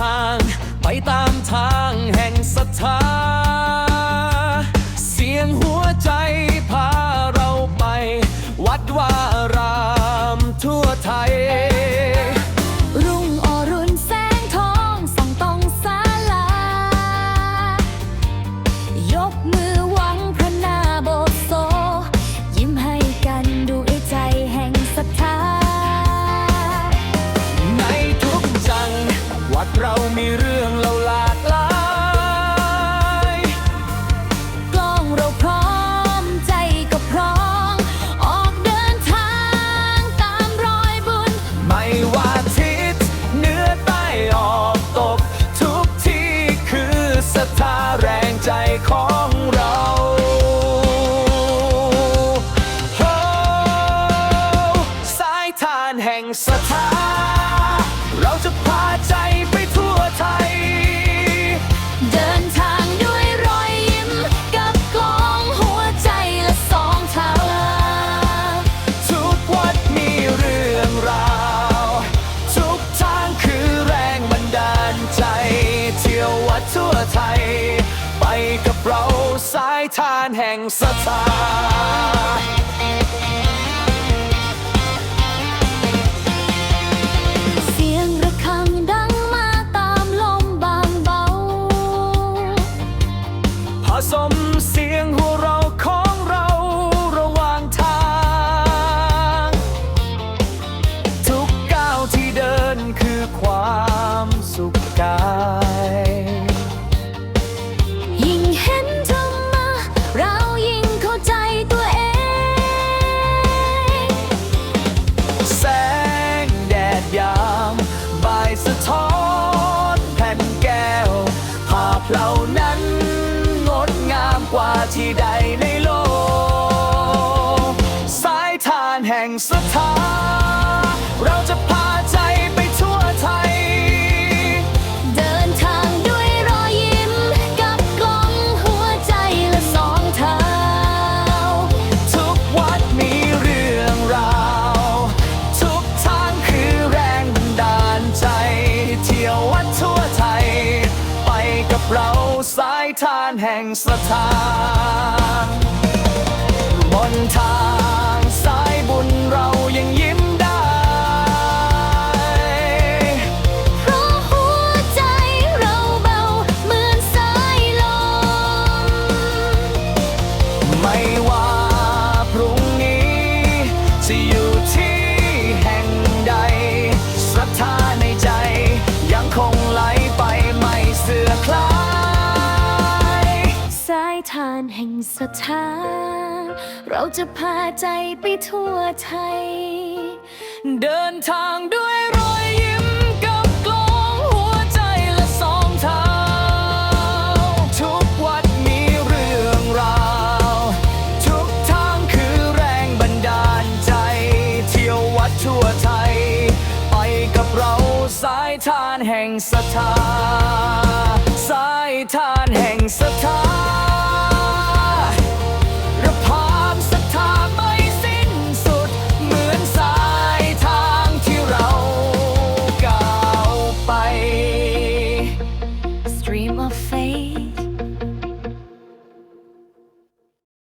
ทาง ไปตาม ของเราโอ้สายทานแห่งศรัทธาเราจะพาใจไปทั่วไทย เดินทางด้วยรอยยิ้มกับกล้องหัวใจและสองเท้าทุกวัดมีเรื่องราว ทุกทางคือแรงบันดาลใจ เที่ยววัดทั่วไทย สายทานแห่งศรัทธา ที่ใดในโลก สายทานแห่งศรัทธานาสายทานแห่งศรัทธาบนทางสายบุญเรายัง ทานแห่งศรัทธาเราจะพาใจไปทั่วไทย เดินทางด้วยรอยยิ้มกับกลองหัวใจและสองเท้า ทุกวัดมีเรื่องราว ทุกทางคือแรงบันดาลใจ เที่ยววัดทั่วไทย ไปกับเราสายทานแห่งศรัทธาสายทานแห่งศรัทธา